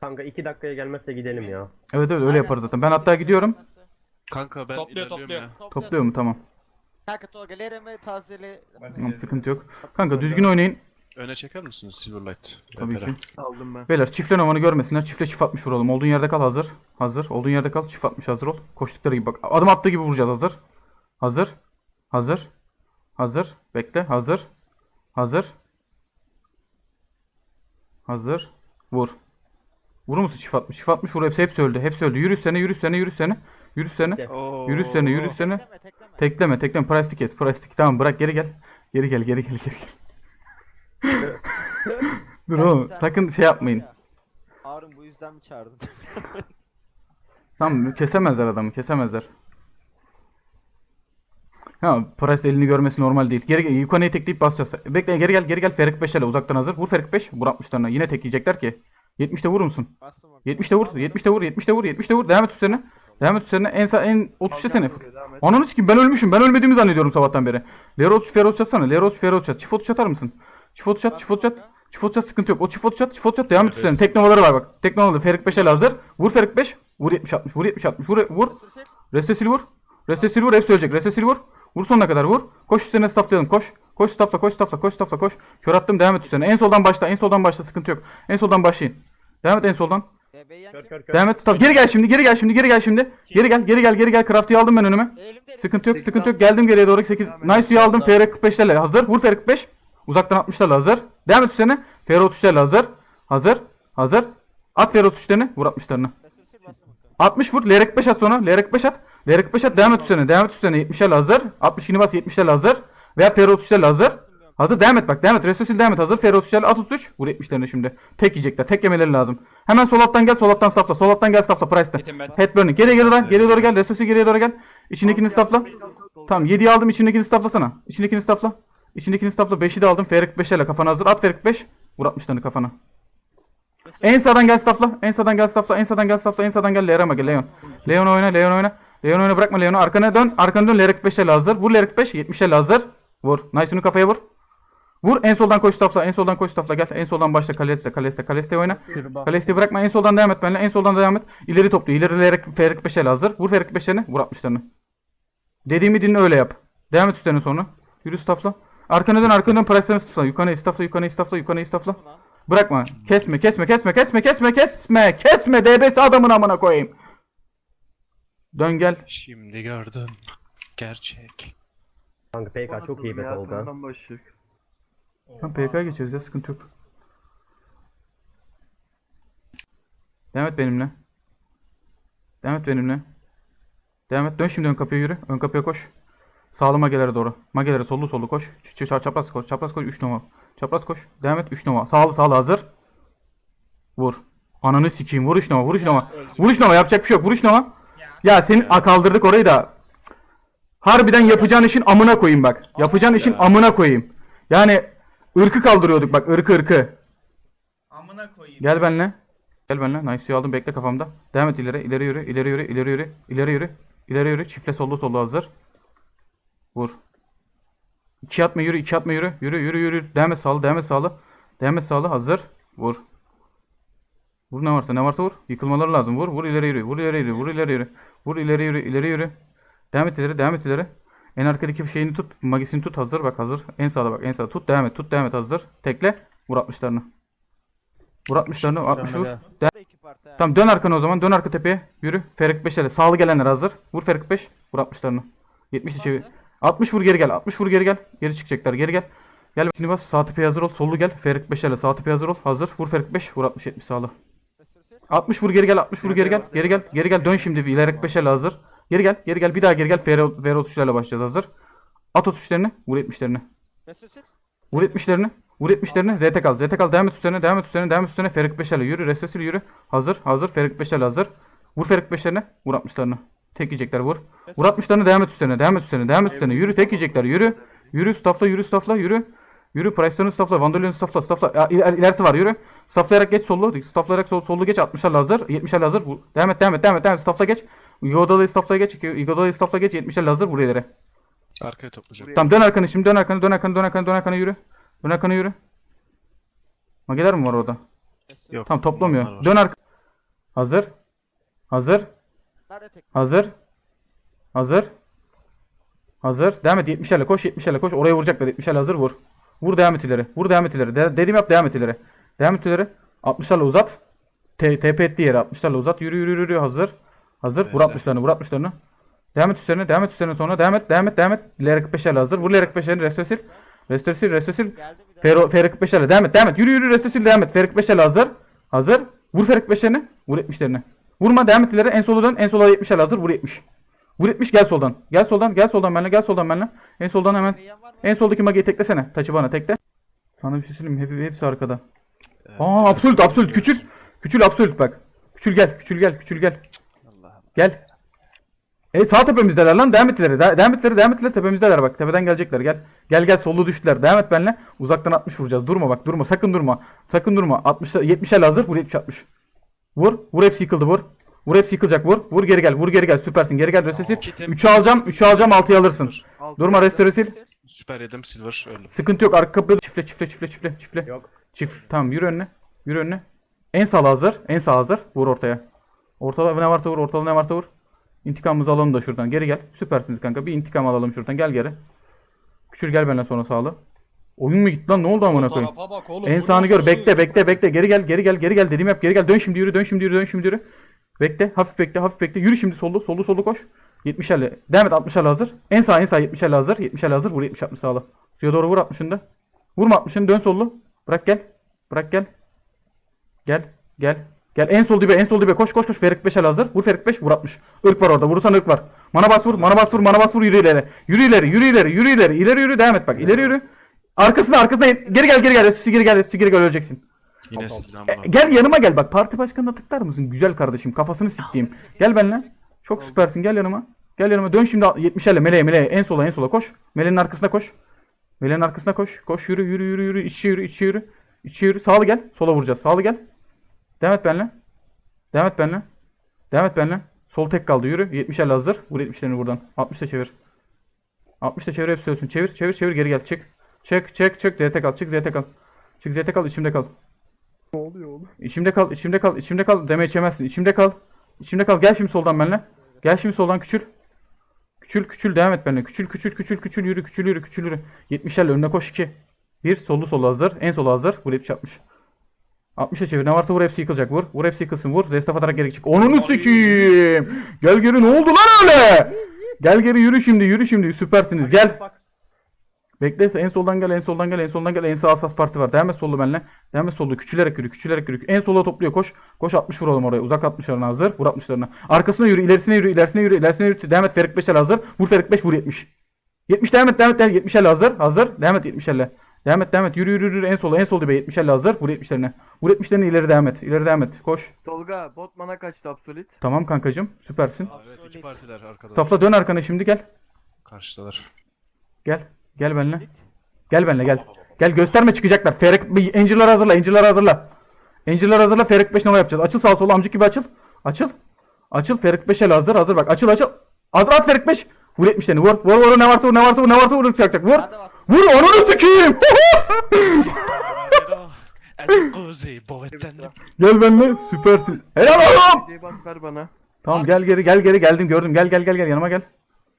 Kanka 2 dakikaya gelmezse gidelim ya. Evet evet öyle yaparız zaten. Ben hatta gidiyorum. Kanka ben Topluyor, ilerliyorum topluyor. ya. Topluyor mu? Tamam. Kanka Tolga ve tazeli. Tamam sıkıntı yok. Kanka düzgün oynayın. Öne çeker misiniz Silverlight? Tabii Alperen? ki. Aldım ben. Beyler çiftle numaranı görmesinler. Çiftle çift atmış vuralım. Olduğun yerde kal hazır. Hazır. Olduğun yerde kal. Çift atmış hazır ol. Koştukları gibi bak. Adım attığı gibi vuracağız hazır. Hazır. Hazır. Hazır. Bekle. Hazır. Hazır. Hazır. Vur. Vurur musun çift atmış? Çift atmış vur. Hepsi, hepsi öldü. Hepsi öldü. Yürü sene, yürü sene, yürü sene. Yürü sene. Yürü sene, yürü sene. Tekleme tekleme. Tekleme, tekleme. Plastik kes. Plastik. Tamam bırak geri gel. Geri gel, geri gel, geri gel. Dur oğlum. Sakın şey yapmayın. Harun bu yüzden mi çağırdın? Tamam kesemezler adamı kesemezler. Ha Price elini görmesi normal değil. Geri gel Yukona'yı tekleyip basacağız. Bekle geri gel geri gel Ferik 5 ile uzaktan hazır. Vur Ferik 5. Vur 60'larına. Yine tekleyecekler ki. 70'te vurur musun? Bastım onu. 70'te vur. 70'te vur. 70'te vur. 70'te vur. Devam et üstlerine. Devam et üstlerine. En sağ en 33'te seni. Ananı sikeyim ben ölmüşüm. Ben ölmediğimi zannediyorum sabahtan beri. Leroç Ferot çatsana. Leroç Ferot çat. Çift çatar mısın? Çift çat, çift çat. Çift çat sıkıntı yok. O çift çat, çift çat devam et üstlerine. Teknovaları var bak. Teknovaları Ferik 5'e hazır. Vur Ferik 5. Vur 70 60. Vur 70 60. Vur vur. Restesil vur. Restesil vur. Hepsi ölecek. Restesil vur. Vur sonuna kadar vur. Koş üstüne stafflayalım. Koş. Koş staffla, koş staffla, koş staffla, koş. Kör attım devam et üstüne. En soldan başla. En soldan başla. Sıkıntı yok. En soldan başlayın. Devam et en soldan. Kör kör kör. Devam et. Staff. Geri gel şimdi. Geri gel şimdi. Geri gel şimdi. Geri gel. Geri gel. Geri gel. Crafty'yi aldım ben önüme. Sıkıntı yok, sıkıntı yok. Geldim geriye doğru 8. Nice'yu aldım. FR 45'lerle hazır. Vur FR 45. Uzaktan 60'larla hazır. Devam et üstlerine. FR 33'lerle hazır. Hazır. Hazır. At FR 33'lerini. Vur 60'larını. Sürsil bastım onu. 60 vur. LR 45 at sonra. LR 45 at. 45 at. Devam et üstlerine. Devam et üstlerine. 70'lerle hazır. 62'ni bas 70'lerle hazır. Veya FR 33'lerle hazır. Hazır. Devam et bak. Devam et. Restosil devam et. Hazır. FR 33'lerle at 33. Vur 70'lerine şimdi. Tek yiyecekler. Tek yemeleri lazım. Hemen sol alttan gel. Sol alttan safla. Sol alttan gel safla. Price'te. Gittim ben. Head burning. Geriye geri doğru. Gel. Restosil geriye doğru gel. İçindekini stafla. Tamam 7'yi aldım içindekini staflasana. İçindekini stafla. İçindekini stafla 5'i de aldım. Ferik 5 ile kafana hazır. At Ferik 5. Vur 60 tane kafana. En sağdan gel stafla. En sağdan gel stafla. En sağdan gel stafla. En sağdan gel Leon'a gel Leon. Leon oyna. Leon oyna. Leon oyna bırakma Leon'u. Arkana dön. Arkana dön. Lerik 5 ile hazır. Vur Lerik 5. 70 ile hazır. Vur. Nice'unu kafaya vur. Vur. En soldan koş stafla. En soldan koş stafla. Gel. En soldan başla. Kaleste. Kaleste. Kaleste oyna. Kalesteyi bırakma. En soldan devam et benimle. En soldan devam et. İleri toplu. İleri Lerik Ferik 5 ile hazır. Vur Ferik 5'lerini. Vur 60'larını. Dediğimi dinle öyle yap. Devam et üstlerine sonra. Yürü stafla. Arkana dön arkana dön parasını stafla. Yukarı istafla yukarı istafla yukarı istafla. Bırakma. Kesme kesme kesme kesme kesme kesme kesme. DBS adamın amına koyayım. Dön gel. Şimdi gördüm. Gerçek. Kanka PK çok iyi be Tolga. Arkadan başlık. Tamam PK geçiyoruz ya sıkıntı yok. Devam et benimle. Devam et benimle. Devam et. Dön şimdi ön kapıya yürü. Ön kapıya koş. Sağlı magelere doğru. Magelere sollu sollu koş. Ç- ç- çapraz koş. Çapraz koş 3 numara. Çapraz koş. Devam et 3 numara. Sağlı sağlı hazır. Vur. Ananı sikeyim. Vur 3 numara. Vur 3 numara. Vur 3 numara. Yapacak bir şey yok. Vur 3 numara. Ya senin a, kaldırdık orayı da. Harbiden yapacağın işin amına koyayım bak. Yapacağın işin amına koyayım. Yani ırkı kaldırıyorduk bak ırkı ırkı. Amına koyayım. Gel benle. Gel benle. Nice'yi aldım. Bekle kafamda. Devam et ileri. ileri yürü. ileri yürü. ileri yürü. ileri yürü. ileri yürü. Çiftle sollu sollu hazır. Vur. İki atma yürü. iki atma yürü. Yürü yürü yürü. Devam et sağlı. Devam et sağlı. Devam et sağlı. Hazır. Vur. Vur ne varsa ne varsa vur. Yıkılmaları lazım. Vur. Vur ileri yürü. Vur ileri yürü. Vur ileri yürü. Vur ileri yürü. ileri yürü. Devam et ileri. Devam et ileri. En arkadaki şeyini tut. Magisini tut. Hazır. Bak hazır. En sağda bak. En sağda. Tut. Devam et. Tut. Devam et. Hazır. Tekle. Vur 60'larını. Vur 60'larını. 60 vur. Tamam dön arkana o zaman. Dön arka tepeye. Yürü. Ferik 5'e. Sağlı gelenler hazır. Vur Ferik 5. Vur 60'larını. 70 de çevir. 60 vur geri gel. 60 vur geri gel. Geri çıkacaklar. Geri gel. Gel şimdi bas. Sağ tepeye hazır ol. Sollu gel. Ferik 5'e. Sağ tepeye hazır ol. Hazır. Vur Ferik 5. Vur 60 70 sağlı. Sürsil. 60 vur geri gel. 60 vur geri gel. Geri gel. Geri gel. Dön şimdi. İlerik 5'e hazır. Geri gel. Geri gel. Bir daha geri gel. Fer 33'lerle başlayacağız hazır. At 33'lerini. Vur 70'lerini. Sürsil. Vur 70'lerini. Vur 70'lerini. ZT kal. ZT kal. Devam et üstlerine. Devam et üstlerine. Devam et üstlerine. Ferik 5'lerle yürü. Restesül yürü. Hazır. Hazır. Ferik 5'lerle hazır. Vur Ferik 5'lerine. Vur 60'larını. Tek yiyecekler vur. Vur 60'larını devam et üstlerine. Devam et üstlerine. Devam et üstlerine. Yürü tek yiyecekler. Yürü. Yürü. Staffla yürü. Staffla yürü. Yürü. Price'larını staffla. Vandalion'u. Ya, iler, ilerisi var. Yürü. Stafflayarak geç sollu. Stafflayarak sol, sollu geç. 60'larla hazır. 70'lerle hazır. Vur. Devam et. Devam et. Devam et. Devam et. Staffla geç. Igodalı istafla geç. Igodalı istafla geç. 70'ler hazır vur ileri. Arkaya toplayacağım. Tamam dön arkanı şimdi dön arkanı dön arkanı dön arkanı dön arkanı yürü. Dön arkanı yürü. Mageler mi var orada? Yok. Tamam toplamıyor. Dön arka. Hazır. Hazır. Hazır. Hazır. Hazır. Devam et 70'lerle koş 70'lerle koş. Oraya vuracaklar 70'lerle hazır vur. Vur devam et ileri. Vur devam et ileri. De dediğim yap devam et ileri. Devam et ileri. 60'larla uzat. T TP ettiği yere 60'larla uzat. Yürü yürü yürü hazır. Hazır. Vur Neyse. 60'larını vur 60'larını. Devam et üstlerine. Devam et üstlerine sonra. Devam et. Devam et. Devam et. Ler 45'lerle hazır. Vur Ler 45'lerini. Restore sil. Restore sil. Restore sil. Fero, Ferik 45'lerle devam et devam et. Yürü yürü restore sil devam et. Ferik 5'lerle hazır. Hazır. Vur Ferik 5'lerini. Vur 70'lerini. Vurma devam et ileri. En sola dön. En sola 70'lerle hazır. Vur 70. Vur 70 gel soldan. Gel soldan. Gel soldan benimle. Gel soldan benimle. En soldan hemen. En soldaki magiyi teklesene. Taçı bana tekle. Sana bir şey söyleyeyim mi? Hep, hepsi arkada. Aa absolut absolut. Küçül. Küçül absolut bak. Küçül gel. Küçül gel. Küçül gel. Allah. Gel. E sağ tepemizdeler lan. Devam et ileri. De- devam et ileri. Devam et ileri. Tepemizdeler bak. Tepeden gelecekler. Gel. Gel gel. Sollu düştüler. Devam et benimle. Uzaktan 60 vuracağız. Durma bak. Durma. Sakın durma. Sakın durma. 60 70'e hazır. Vur 70 60. Vur. Vur hepsi yıkıldı. Vur. Vur hepsi yıkılacak. Vur. Vur geri gel. Vur geri gel. Süpersin. Geri gel. Restore sil. Kitim. 3'ü alacağım. 3'ü alacağım. 6'yı alırsın. Durma. Restore sil. Süper yedim silver öldüm. Sıkıntı yok. Arka kapıya çifle çifle çifle çifle çifle. Yok. Çift. Tamam yürü önüne. Yürü önüne. En sağ hazır. En sağ hazır. Vur ortaya. Ortada ne varsa vur. Ortada ne varsa vur. İntikamımızı alalım da şuradan. Geri gel. Süpersiniz kanka. Bir intikam alalım şuradan. Gel geri. Küçül gel benimle sonra sağlı. Oyun mu gitti lan? Ne oldu amına koyayım? Bak oğlum. En sağını gör. Bekle bekle bekle. Geri gel geri gel geri gel. Dediğimi yap. Geri gel. Dön şimdi yürü. Dön şimdi yürü. Dön şimdi yürü. Bekle. Hafif bekle. Hafif bekle. Yürü şimdi sollu. Sollu sollu koş. 70'lerle. Devam et 60'lerle hazır. En sağ en sağ 70'lerle hazır. 70'lerle hazır. Vur 70 60 sağla. Suya doğru vur 60'ında. Vurma 60'ını dön sollu. Bırak gel. Bırak gel. Gel. Gel. Gel en sol dibe en sol dibe koş koş koş Ferik 5'e hazır. Vur Ferik 5 vur 60. Irk var orada. Vurursan ırk var. Mana bas vur. Mana bas vur. Mana bas vur. Yürü ileri. Yürü ileri. Yürü ileri. Yürü ileri. İleri yürü. Devam et bak. İleri yürü. Arkasına arkasına geri gel geri gel. Üstü geri gel. Üstü geri gel öleceksin. Yine sildim E, gel yanıma gel bak. Parti başkanına tıklar mısın? Güzel kardeşim. Kafasını siktiğim. Gel benimle. Çok süpersin. Gel yanıma. Gel yanıma. Dön şimdi 70'lerle meleğe meleğe. En sola en sola koş. Meleğin arkasına koş. Meleğin arkasına koş. Koş yürü yürü yürü yürü. İçi yürü içi yürü. İçi yürü. Sağlı gel. Sola vuracağız. Sağlı gel. Devam et benimle. Devam et benimle. Devam et benimle. Sol tek kaldı yürü. 70'lerle hazır. Vur 70'lerini buradan. 60'ta çevir. 60'ta çevir hepsi ölsün. Çevir çevir çevir geri gel. Çık. Çık çık çık. ZT kal. Çık ZT kal. Çık ZT kal. içimde kal. İçimde kal, içimde kal, içimde kal. Deme içemezsin. İçimde kal. İçimde kal. Gel şimdi soldan benimle. Gel şimdi soldan küçül. Küçül, küçül devam et benimle. Küçül, küçül, küçül, küçül yürü, küçül yürü, küçül yürü. 70'lerle önüne koş 2. 1 sollu sollu hazır. En solu hazır. Vur 70 60. 60'a çevir. Ne varsa vur hepsi yıkılacak. Vur. Vur hepsi yıkılsın. Vur. Restaf atarak geri çık. Onunu sikeyim. Gel geri ne oldu lan öyle? Gel geri yürü şimdi. Yürü şimdi. Süpersiniz. Gel. Bekle en soldan gel en soldan gel en soldan gel en sağ asas parti var. Devam et sollu benimle. Devam et sollu küçülerek yürü küçülerek yürü. En sola topluyor koş. Koş 60 vuralım oraya. Uzak 60'larına hazır. Vur 60'larına. Arkasına yürü ilerisine yürü ilerisine yürü ilerisine yürü. Devam et Ferik 5'e hazır. Vur Ferik 5 vur 70. 70 devam et devam et devam et. 70 elle hazır. Hazır. Devam et 70 elle. Devam et devam et. Yürü yürü yürü en sola en sol dibe 70 elle hazır. Vur 70'lerine. Vur 70'lerine ileri devam et. İleri devam et. Koş. Tolga botmana kaçtı absolut. Tamam kankacım. Süpersin. Evet iki partiler arkada. Safla dön arkana şimdi gel. Karşıdalar. Gel. Gel benimle. Gel benimle gel. Gel gösterme çıkacaklar. Ferik bir Angel'lar hazırla. Angel'lar hazırla. Angel'lar hazırla. Ferik 5 nova yapacağız. Açıl sağa sola amcık gibi açıl. Açıl. Açıl Ferik 5 el hazır hazır bak. Açıl açıl. At at Ferik 5. Vur 70 seni. Vur. Vur vur ne varsa vur ne varsa vur ne varsa vur çakacak. Vur. Vur onu sikeyim. Gel benimle. Süpersin. Helal oğlum. Şey bas ver bana. Tamam gel geri gel geri geldim gördüm. Gel gel gel gel yanıma gel.